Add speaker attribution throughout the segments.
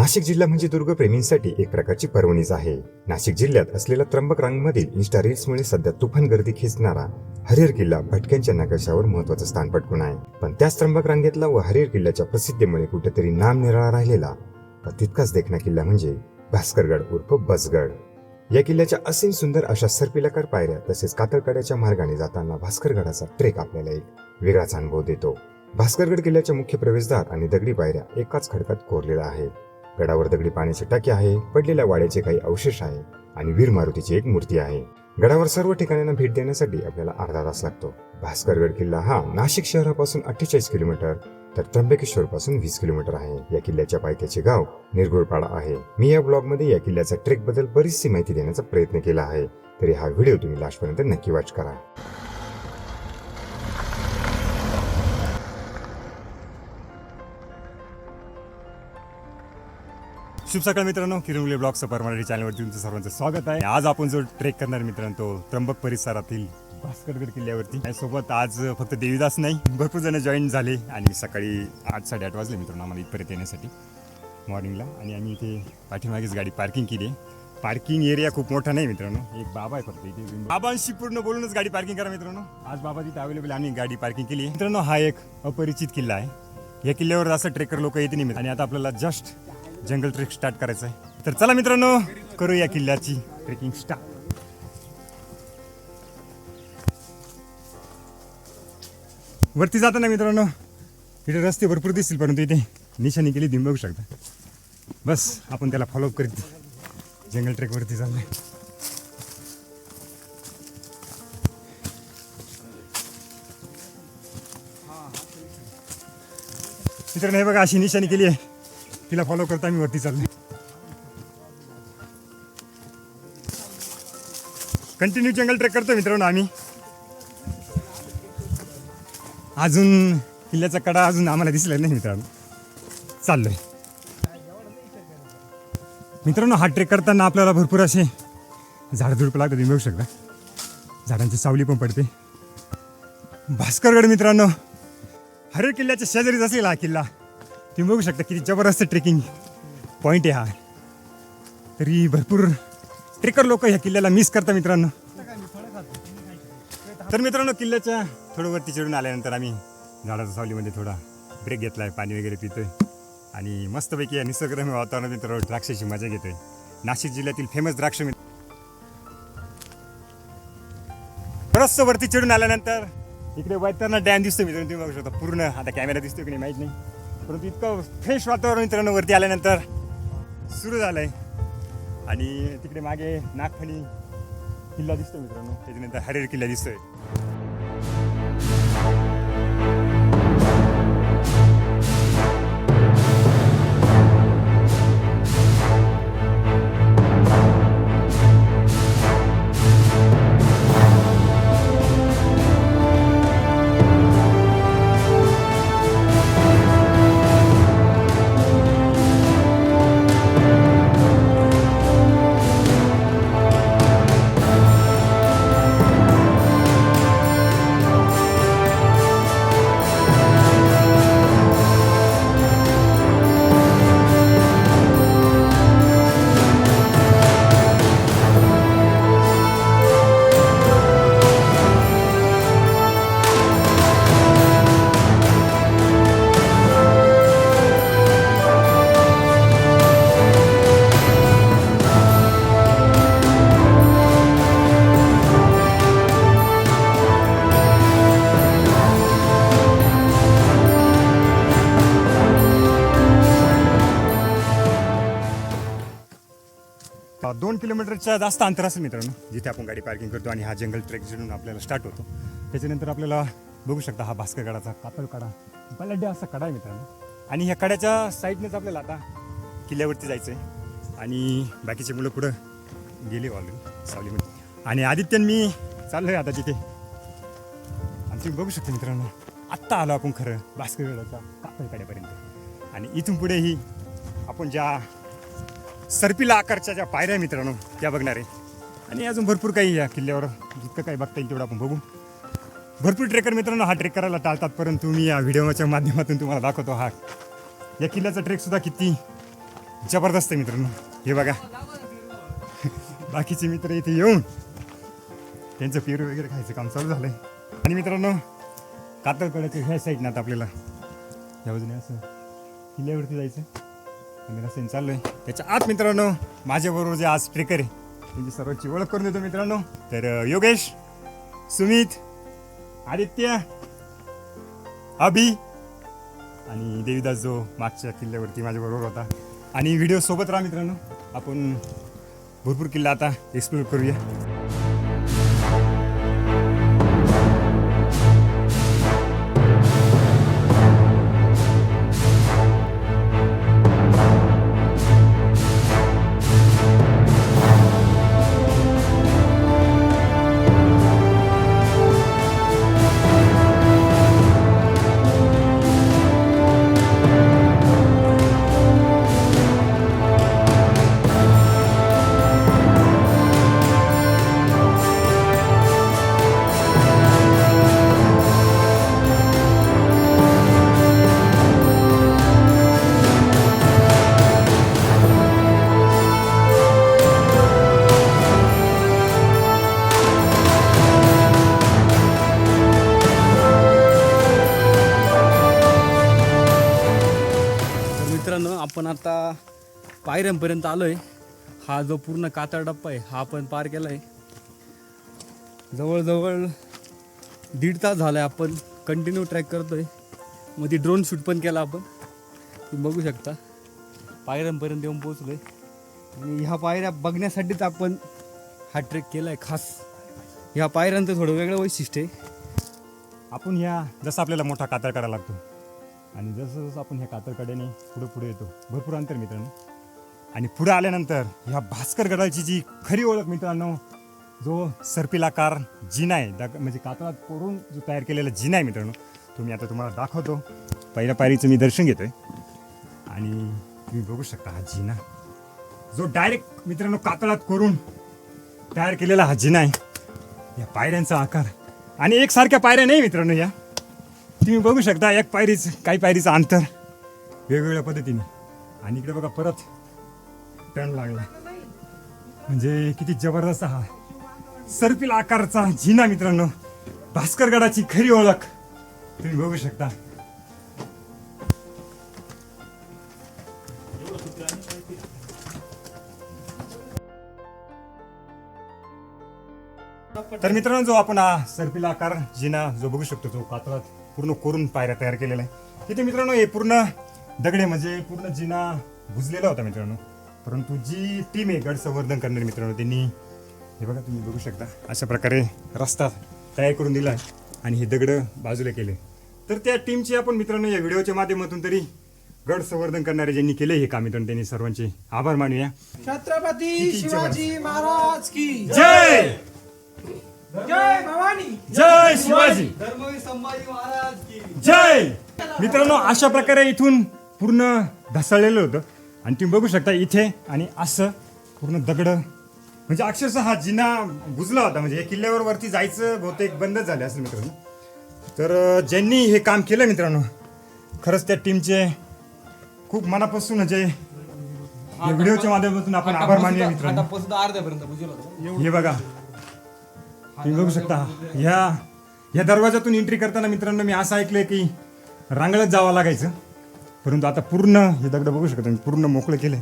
Speaker 1: नाशिक जिल्हा म्हणजे दुर्गप्रेमींसाठी एक प्रकारची पर्वणीच आहे. नाशिक जिल्ह्यात असलेल्या त्र्यंबक रांगमधील इन्स्टा रील्समुळे सध्या तुफान गर्दी खेचणारा हरिहर किल्ला भटक्यांच्या नकाशावर महत्वाचं स्थान पटकून आहे. पण त्याच त्र्यंबक रांगेतला व हरिहर किल्ल्याच्या प्रसिद्धीमुळे कुठेतरी नाम निराळा राहिलेला तितकाच देखणा किल्ला म्हणजे भास्करगड उर्फ बसगड. या किल्ल्याच्या असीम सुंदर अशा सर्पिलाकार पायऱ्या तसेच कातळकड्याच्या मार्गाने जाताना भास्करगडाचा ट्रेक आपल्याला एक वेगळाच अनुभव देतो. भास्करगड किल्ल्याच्या मुख्य प्रवेशद्वार आणि दगडी पायऱ्या एकाच खडकात कोरलेल्या आहेत. गडावर दगडी पाण्याचे टाके आहे पडलेल्या वाड्याचे काही अवशेष आहे आणि वीर मारुतीची एक मूर्ती आहे. गडावर सर्व ठिकाणांना भेट देण्यासाठी आपल्याला अर्धा तास लागतो. भास्करगड किल्ला हा नाशिक शहरापासून अठ्ठेचाळीस किलोमीटर तर त्र्यंबकेश्वर पासून वीस किलोमीटर आहे. या किल्ल्याच्या पायथ्याचे गाव निरगुळपाडा आहे. मी या ब्लॉगमध्ये या किल्ल्याच्या ट्रेकबद्दल बरीचशी माहिती देण्याचा प्रयत्न केला आहे. तरी हा व्हिडिओ तुम्ही लास्ट पर्यंत नक्की वॉच करा.
Speaker 2: शुभ सकाळ मित्रांनो. किरुंगले ब्लॉग सफर मराठी चॅनलवरती तुमचं सर्वांचं स्वागत आहे. आज आपण जो ट्रेक करणार मित्रांनो तो त्र्यंबक परिसरातील भास्करगड किल्ल्यावरती. सोबत आज फक्त देवीदास नाही भरपूर जण जॉईन झाले आणि सकाळी आठ साडेआठ वाजले मित्रांनो आम्हाला इथपर्यंत येण्यासाठी. मॉर्निंगला आणि आम्ही इथे पाठीमागेच गाडी पार्किंग केली आहे. पार्किंग एरिया खूप मोठा नाही मित्रांनो. एक बाबा आहे फक्त इथे. बाबांशी पूर्ण बोलूनच गाडी पार्किंग करा मित्रांनो. आज बाबा तिथे अवेलेबल आम्ही गाडी पार्किंग केली मित्रांनो हा एक अपरिचित किल्ला आहे. या किल्ल्यावर असं ट्रेकर लोक येते नाही आणि आता आपल्याला जस्ट जंगल ट्रेक स्टार्ट करायचं आहे. तर चला मित्रांनो करू या किल्ल्याची ट्रेकिंग स्टार्ट. वरती जाताना मित्रांनो इथे रस्ते भरपूर दिसतील परंतु इथे निशाणी केली तुम्ही बघू शकता. बस आपण त्याला फॉलोअप करीत. जंगल ट्रेकवरती चाललंय. मित्रांनो हे बघा अशी निशाणी केली आहे. तिला फॉलो करता आम्ही वरती चालले कंटिन्यू जंगल ट्रेक करतो मित्रांनो आम्ही. अजून किल्ल्याचा कडा अजून आम्हाला दिसला नाही मित्रांनो. चाललोय. मित्रांनो हा ट्रेक करताना आपल्याला भरपूर असे झाडझुडपं लागतात तुम्ही बघू शकता. झाडांची सावली पण पडते. भास्करगड मित्रांनो हरे किल्ल्याच्या शेजारीच असेल हा किल्ला. तुम्ही बघू शकता किती जबरदस्त ट्रेकिंग पॉईंट आहे हा. तरी भरपूर ट्रेकर लोक ह्या किल्ल्याला मिस करतात मित्रांनो. तर मित्रांनो किल्ल्याच्या थोडं वरती चढून आल्यानंतर आम्ही झाडाच्या सावलीमध्ये थोडा ब्रेक घेतला आहे पाणी वगैरे पितोय. आणि मस्तपैकी या निसर्गरम्य वातावरणात मित्र द्राक्षाची मजा घेतोय. नाशिक जिल्ह्यातील फेमस द्राक्ष मित्र बरंचसं वरती चढून आल्यानंतर इकडे वैतरणा डॅम दिसतो मित्रांनो तुम्ही बघू शकता. पूर्ण आता कॅमेरा दिसतो की नाही माहीत नाही. परंतु इतकं फ्रेश वातावरण मित्रांनो वरती आल्यानंतर सुरू झालंय. आणि तिकडे मागे नागफणी किल्ला दिसतो मित्रांनो. त्याच्यानंतर हरेर किल्ला दिसतोय. किलोमीटरच्या जास्त अंतर असेल मित्रांनो जिथे आपण गाडी पार्किंग करतो आणि हा जंगल ट्रेक जिथून आपल्याला स्टार्ट होतो. त्याच्यानंतर आपल्याला बघू शकता हा भास्कर गडाचा कातळ कडा बलाढ्य असा कडा आहे मित्रांनो. आणि ह्या कड्याच्या साईडनेच आपल्याला आता किल्ल्यावरती जायचं आहे आणि बाकीचे मुलं पुढं गेले ऑलरेडी सावलीमध्ये आणि आदित्यन मी चाललो आहे आता तिथे आणि तुम्ही बघू शकता मित्रांनो आत्ता आलो आपण खरं भास्कर गडाच्या कातळ कड्यापर्यंत आणि इथून पुढेही आपण ज्या सर्पिला आकारच्या ज्या पायऱ्या मित्रांनो त्या बघणार. आहे आणि अजून भरपूर काही या किल्ल्यावर जितकं काही बघता येईल तेवढं आपण बघू. भरपूर ट्रेकर मित्रांनो हा ट्रेक करायला टाळतात परंतु मी या व्हिडिओच्या माध्यमातून तुम्हाला दाखवतो हा. या किल्ल्याचा ट्रेकसुद्धा किती जबरदस्त आहे मित्रांनो. हे बघा. बाकीचे मित्र इथे येऊन त्यांचं पेरू वगैरे खायचं काम चालू झालं आहे आणि मित्रांनो कातळकड्याच्या ह्या साईडनं आता आपल्याला या बाजूने असं किल्ल्यावरती जायचं. आम्ही रस्त्याने चाललोय. त्याच्या आत मित्रांनो माझ्याबरोबर जे आज ट्रेकर आहे त्यांची सर्वांची ओळख करून देतो मित्रांनो. तर योगेश सुमित आदित्य अभि आणि देवीदास जो मागच्या किल्ल्यावरती माझ्याबरोबर होता. आणि व्हिडिओ सोबत राहा मित्रांनो. आपण भरपूर किल्ला आता एक्सप्लोर करूया.
Speaker 3: आता पायऱ्यांपर्यंत आलो आहे हा जो पूर्ण कातळ डप्पा आहे हा आपण पार केला आहे जवळजवळ दीड तास झाला आहे आपण कंटिन्यू ट्रॅक करतो आहे मध्ये ड्रोन शूट पण केला आपण. बघू शकता. पायऱ्यांपर्यंत येऊन पोचलो आहे आणि ह्या पायऱ्या बघण्यासाठीच आपण हा ट्रेक केला आहे खास. ह्या पायऱ्यांचं थोडं वेगळं वैशिष्ट्य आहे.
Speaker 2: आपण ह्या जसं आपल्याला मोठा कातळ करायला लागतो आणि जसं जसं आपण ह्या कातरकड्याने पुढे पुढे येतो भरपूर अंतर मित्रांनो. आणि पुढे आल्यानंतर ह्या भास्कर गडाची जी खरी ओळख मित्रांनो जो सर्पिलाकार जिना आहे दग म्हणजे कातळात कोरून जो तयार केलेला जिना आहे मित्रांनो तो मी आता तुम्हाला दाखवतो. पहिल्या पायरीचं मी दर्शन घेतो आहे आणि तुम्ही बघू शकता हा जिना. जो डायरेक्ट मित्रांनो कातळात कोरून तयार केलेला हा जिना आहे. या पायऱ्यांचा आकार. आणि एकसारख्या पायऱ्या नाही मित्रांनो या. तुम्ही बघू शकता एक पायरीच काही पायरीचं अंतर वेगवेगळ्या पद्धतीने. आणि इकडे बघा परत टर्न लागला. म्हणजे किती जबरदस्त हा. सर्पिल आकारचा जिना मित्रांनो. भास्करगडाची खरी ओळख तुम्ही बघू शकता. तर मित्रांनो जो आपण हा सर्पिल आकार जिना जो बघू शकतो तो पात्रात पूर्ण कोरून पायऱ्या तयार केलेला आहे तिथे मित्रांनो हे पूर्ण दगडे म्हणजे पूर्ण जिना बुजलेला होता मित्रांनो. परंतु जी टीम आहे गड संवर्धन करणारी मित्रांनो त्यांनी हे बघा तुम्ही बघू शकता अशा प्रकारे रस्ता तयार करून दिला आणि हे दगड बाजूला केले. तर त्या टीमचे आपण मित्रांनो या व्हिडिओच्या माध्यमातून तरी गड संवर्धन करणारे ज्यांनी केले हे काम मित्रांनो त्यांनी सर्वांचे आभार मानूया.
Speaker 4: छत्रपती शिवाजी महाराज की
Speaker 2: जय!
Speaker 4: जय भवानी!
Speaker 2: जय शिवाजी!
Speaker 3: धर्मवीर संभाजी महाराज की
Speaker 2: जय! मित्रांनो अशा प्रकारे इथून पूर्ण ढासळलेलं होतं. आणि तुम्ही बघू शकता इथे आणि असं पूर्ण दगड. म्हणजे अक्षरशः हा जिना बुजला होता. म्हणजे या किल्ल्यावर वरती जायचं बहुतेक बंदच झाले असेल मित्रांनो. तर ज्यांनी हे काम केलं मित्रांनो खरंच त्या टीमचे खूप मनापासून म्हणजे या व्हिडिओच्या माध्यमातून आपण आभार मानूया मित्रांनो.
Speaker 3: अर्ध्यापर्यंत बुजवलं होतं.
Speaker 2: हे बघा. तुम्ही बघू शकता ह्या ह्या दरवाजातून एंट्री करताना मित्रांनो मी असं ऐकलंय की रांगळत जावं लागायचं. परंतु आता पूर्ण हे दगड बघू शकता मी पूर्ण मोकळं केलंय.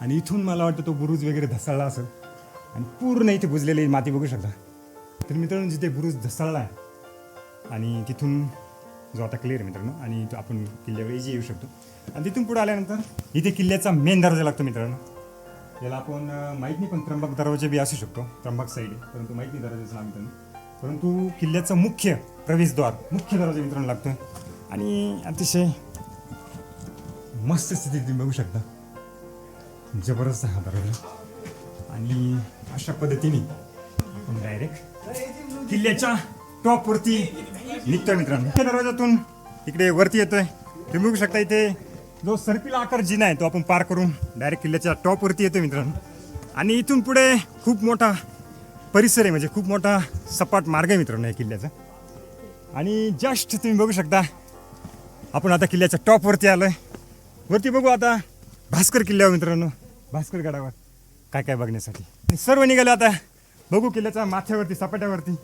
Speaker 2: आणि इथून मला वाटतं तो बुरुज वगैरे धसाळला असेल. आणि पूर्ण इथे बुजलेली माती बघू शकता. तर मित्रांनो जिथे बुरुज धसाळला आहे आणि तिथून जो आता क्लिअर आहे मित्रांनो आणि तो आपण किल्ल्यावर इजी येऊ शकतो. आणि तिथून पुढे आल्यानंतर इथे किल्ल्याचा मेन दरवाजा लागतो मित्रांनो. याला आपण माहीत नाही पण त्र्यंबक दरवाजा बी असू शकतो त्र्यंबक साईड. परंतु माहीत नाही दरवाजाचं नाव मित्रांनो परंतु किल्ल्याचं मुख्य प्रवेशद्वार मुख्य दरवाजा मित्रांनो लागतो आणि अतिशय मस्त स्थितीत तुम्ही बघू शकता. जबरदस्त हा दरवाजा. आणि अशा पद्धतीने आपण डायरेक्ट किल्ल्याच्या टॉपवरती निघतोय मित्रांनो. मुख्य दरवाजातून इकडे वरती येतोय. तुम्ही बघू शकता इथे जो सर्पिल आकार जिना आहे तो आपण पार करून डायरेक्ट किल्ल्याच्या टॉपवरती येतो मित्रांनो. आणि इथून पुढे खूप मोठा परिसर आहे म्हणजे खूप मोठा सपाट मार्ग आहे मित्रांनो या किल्ल्याचा. आणि जस्ट तुम्ही बघू शकता आपण आता किल्ल्याच्या टॉपवरती आलो आहे वरती बघू आता भास्कर किल्ल्यावर मित्रांनो. भास्कर गडावर काय काय बघण्यासाठी. आणि सर्व निघाले आता. बघू किल्ल्याच्या माथ्यावरती सपाट्यावरती.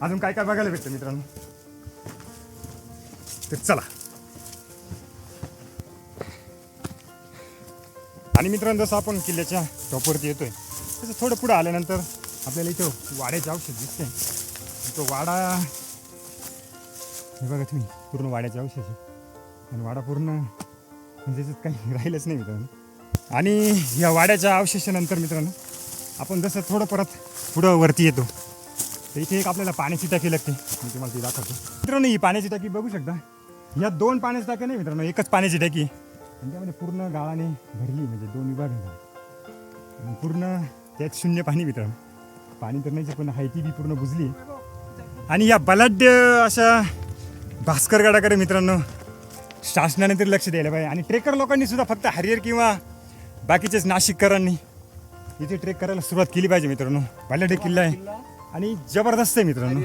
Speaker 2: अजून काय काय बघायला भेटतं मित्रांनो? तर चला. आणि मित्रांनो जसं आपण किल्ल्याच्या टॉपवरती येतोय तसं थोडं पुढं आल्यानंतर आपल्याला इथं वाड्याचे औषध दिसते तो वाडा हे बघा तुम्ही पूर्ण वाड्याचे औषध आहे. आणि वाडा पूर्ण म्हणजे त्याच्यात काही राहिलंच नाही मित्रांनो. आणि या वाड्याच्या अवशेषानंतर मित्रांनो आपण जसं थोडं परत पुढं वरती येतो तर इथे एक आपल्याला पाण्याची टाकी लागते. मी तुम्हाला ती दाखवतो. मित्रांनो ही पाण्याची टाकी बघू शकता. या दोन पाण्याची टाक्या नाही मित्रांनो एकच पाण्याची टाकी आहे. आणि त्यामध्ये पूर्ण गाळाने भरली म्हणजे दोन विभाग आणि पूर्ण त्यात शून्य पाणी मित्रांनो पाणी तर नाही पण हायती बी पूर्ण बुजली. आणि या बलाढ्य अशा भास्करगडाकडे मित्रांनो शासनाने तरी लक्ष द्यायला पाहिजे. आणि ट्रेकर लोकांनी सुद्धा फक्त हरियर किंवा बाकीचेच नाशिककरांनी इथे ट्रेक करायला सुरुवात केली पाहिजे मित्रांनो. बलाढ्य किल्ला आहे. आणि जबरदस्त आहे मित्रांनो.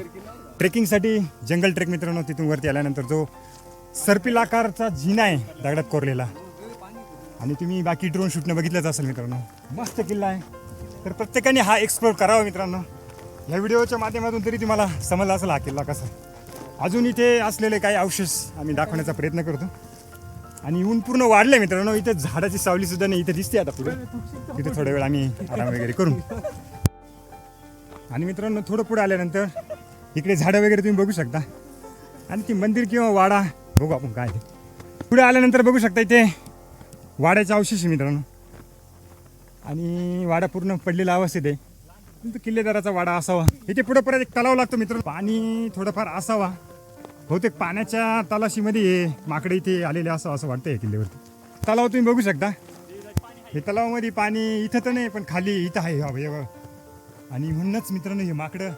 Speaker 2: ट्रेकिंगसाठी जंगल ट्रेक मित्रांनो तिथून वरती आल्यानंतर जो सर्पिलाकारचा जिना आहे दगडात कोरलेला आणि तुम्ही बाकी ड्रोन शूटनं बघितलंच असेल मित्रांनो. मस्त किल्ला आहे. तर प्रत्येकाने हा एक्सप्लोर करावा मित्रांनो. ह्या व्हिडिओच्या माध्यमातून तरी तुम्हाला समजला असेल हा किल्ला कसा अजून इथे असलेले काही अवशेष आम्ही दाखवण्याचा प्रयत्न करतो. आणि ऊन पूर्ण वाढलं मित्रांनो. इथे झाडाची सावली सुद्धा नाही इथे दिसते आता पुढे. तिथे थोड्या वेळ आम्ही आराम वगैरे करू. आणि मित्रांनो थोडं पुढे आल्यानंतर इकडे झाडं वगैरे तुम्ही बघू शकता. आणि ती मंदिर किंवा वाडा बघू आपण काय पुढे आल्यानंतर बघू शकता इथे वाड्याचा अवशेष आहे मित्रांनो. आणि वाडा पूर्ण पडलेला अवस्थेत आहे. परंतु किल्लेदाराचा वाडा असावा. इथे पुढे परत एक तलाव लागतो मित्रांनो. पाणी थोडंफार असावा. बहुतेक पाण्याच्या तलाशीमध्ये हे माकडे इथे आलेले असं असं वाटतं या किल्ल्यावरती. तलाव तुम्ही बघू शकता. हे तलावामध्ये पाणी इथं तर नाही पण खाली इथं आहे. हा आणि म्हणूनच मित्रांनो हे माकडं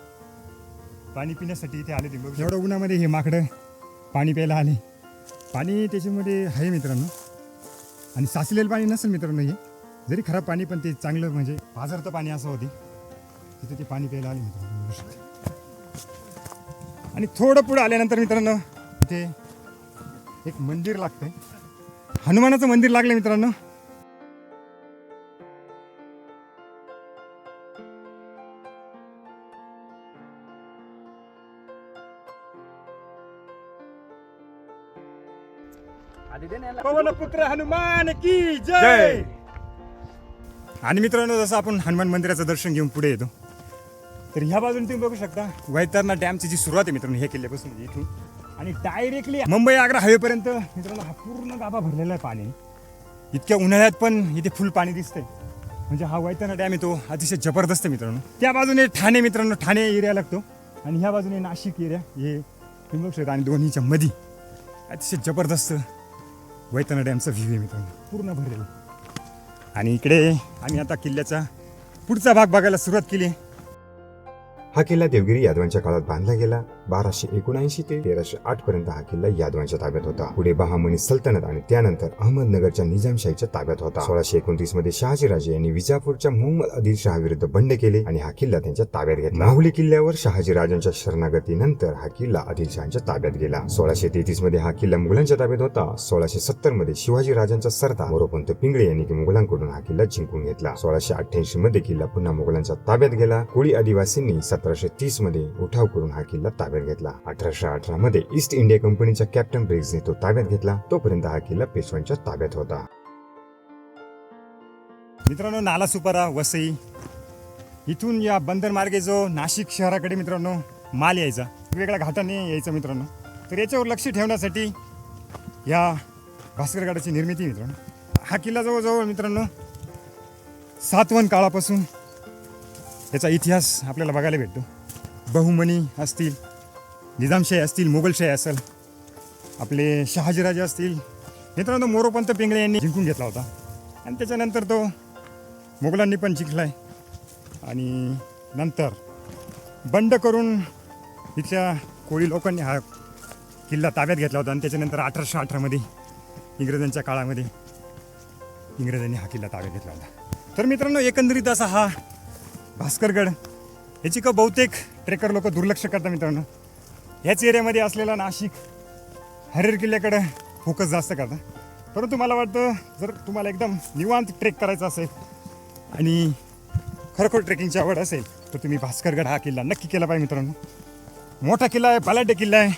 Speaker 2: पाणी पिण्यासाठी इथे आले ते बघू एवढं उन्हामध्ये हे माकडं पाणी प्यायला आले. पाणी त्याच्यामध्ये आहे मित्रांनो. आणि साचलेलं पाणी नसेल मित्रांनो हे. जरी खराब पाणी पण ते चांगलं म्हणजे पाझरतं पाणी असं होते. तिथे ते पाणी प्यायला आले मित्रांनो आणि थोडं पुढं आल्यानंतर मित्रांनो तिथे एक मंदिर लागतंय. हनुमानाचं मंदिर लागलं मित्रांनो. पवनपुत्र हनुमान की जय! आणि मित्रांनो जसं आपण हनुमान मंदिराचं दर्शन घेऊन पुढे येतो तर ह्या बाजूने तुम्ही बघू शकता वैतरणा डॅमची जी सुरुवात आहे मित्रांनो हे किल्ल्यापासून म्हणजे इथून. आणि डायरेक्टली मुंबई आग्रा हायवेपर्यंत मित्रांनो हा पूर्ण गाभा भरलेला आहे पाणी. इतक्या उन्हाळ्यात पण इथे फुल पाणी दिसतंय. म्हणजे हा वैतरणा डॅम आहे तो अतिशय जबरदस्त आहे मित्रांनो. त्या बाजूने ठाणे मित्रांनो ठाणे एरिया लागतो. आणि ह्या बाजूने नाशिक एरिया हे तुम्ही बघू शकता आणि दोन्हीच्या मध्ये अतिशय जबरदस्त वैताना डॅमचा व्ह्यू आहे मित्रांनो. पूर्ण भरेल आणि इकडे आम्ही आता किल्ल्याचा पुढचा भाग बघायला सुरुवात केली.
Speaker 1: हा किल्ला देवगिरी यादवांच्या काळात बांधला गेला. बाराशे एकोणऐंशी ते तेराशे आठ पर्यंत हा किल्ला यादवांच्या ताब्यात होता. पुढे बहामनी सल्तनत आणि त्यानंतर अहमदनगरच्या निजामशाहीच्या ताब्यात होता. सोळाशे एकोणतीसमध्ये शहाजीराजे यांनी विजापूरच्या मोहम्मद आदिल शहा विरुद्ध बंड केले आणि हा किल्ला त्यांच्या ताब्यात घेतला. माहुली किल्ल्यावर शहाजीराजांच्या शरणागतीनंतर हा किल्ला आदिलशहाच्या ताब्यात गेला. सोळाशे तेहतीसमध्ये हा किल्ला मुघलांच्या ताब्यात होता. सोळाशे सत्तरमध्ये शिवाजी राजांचा सरदार मोरोपंत पिंगळे यांनी मुघलांकडून हा किल्ला जिंकून घेतला. सोळाशे अठ्ठ्याऐंशी मध्ये किल्ला पुन्हा मुघलांच्या ताब्यात गेला. कोळी आदिवासींनी सतराशे तीसमध्ये उठाव करून हा किल्ला ताब्यात घेतला. अठराशे अठरा मध्ये ईस्ट इंडिया कंपनीच्या कॅप्टन ब्रिग्सने तो ताब्यात घेतला. तोपर्यंत हा किल्ला पेशव्यांच्या ताब्यात होता.
Speaker 2: मित्रांनो नाला सुपारा वसई. इथून या बंदर मार्गे जो नाशिक शहराकडे मित्रांनो माल यायचा. वेगवेगळ्या घाटाने यायचा मित्रांनो. तर याच्यावर लक्ष ठेवण्यासाठी या भास्करगडाची निर्मिती मित्रांनो. हा किल्ला जवळजवळ मित्रांनो सातवन काळापासून याचा इतिहास आपल्याला बघायला भेटतो. बहुमनी असतील निजामशाही असतील मोगलशाही असेल आपले शहाजीराजे असतील. मित्रांनो मोरोपंत पिंगळे यांनी जिंकून घेतला होता. आणि त्याच्यानंतर तो मुघलांनी पण जिंकलाय. आणि नंतर बंड करून इथल्या कोळी लोकांनी हा किल्ला ताब्यात घेतला होता. आणि त्याच्यानंतर अठराशे अठरामध्ये इंग्रजांच्या काळामध्ये इंग्रजांनी हा किल्ला ताब्यात घेतला होता. तर मित्रांनो एकंदरीत असा हा भास्करगड. याची का बहुतेक ट्रेकर लोक दुर्लक्ष करतात मित्रांनो. ह्याच एरियामध्ये असलेला नाशिक हरेर किल्ल्याकडं फोकस जास्त करतात. परंतु मला वाटतं जर तुम्हाला एकदम निवांत ट्रेक करायचा असेल आणि खरोखर ट्रेकिंगची आवड असेल तर तुम्ही भास्करगड हा किल्ला नक्की केला पाहिजे मित्रांनो. मोठा किल्ला आहे बलाढ्य किल्ला आहे.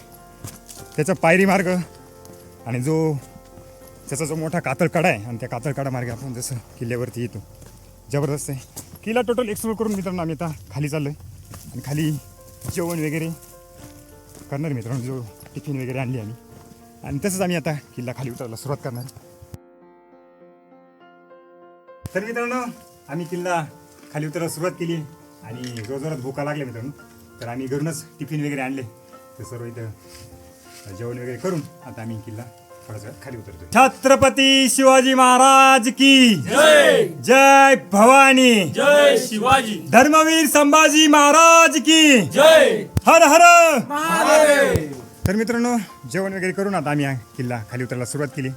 Speaker 2: त्याचा पायरी मार्ग आणि जो त्याचा जो मोठा कातळकडा आहे आणि त्या कातळकडा मार्गे आपण जसं किल्ल्यावरती येतो. जबरदस्त आहे. किल्ला टोटल एक्सप्लोर करून मित्रांनो आम्ही आता खाली चाललो आहे आणि खाली जेवण वगैरे करणार मित्रांनो जो टिफिन वगैरे आणली आम्ही. आणि तसंच आम्ही आता किल्ला खाली उतरायला सुरुवात करणार तर मित्रांनो आम्ही किल्ला खाली उतरायला सुरुवात केली. आणि जोरजोरात भूका लागल्या मित्रांनो. तर आम्ही घरूनच टिफिन वगैरे आणले. तर सर्व इथं जेवण वगैरे करून आता आम्ही किल्ला खाली उतरतो छत्रपती शिवाजी महाराज की
Speaker 4: जय!
Speaker 2: जय भवानी!
Speaker 4: जय शिवाजी!
Speaker 2: धर्मवीर संभाजी महाराज की
Speaker 4: जय!
Speaker 2: हर हर!
Speaker 4: महादेव!
Speaker 2: तर मित्रांनो जेवण वगैरे करून आता आम्ही हा किल्ला खाली उतरायला सुरुवात केली.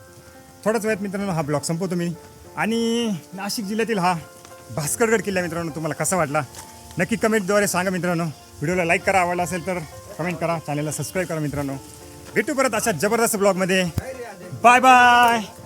Speaker 2: थोड्याच वेळात मित्रांनो हा ब्लॉग संपवतो मी. आणि नाशिक जिल्ह्यातील हा भास्करगड किल्ला मित्रांनो तुम्हाला कसा वाटला? नक्की कमेंटद्वारे सांगा मित्रांनो. व्हिडिओला लाईक करा आवडला असेल तर कमेंट करा. चॅनलला सबस्क्राईब करा मित्रांनो. भेटू परत अशा जबरदस्त ब्लॉगमध्ये Bye bye.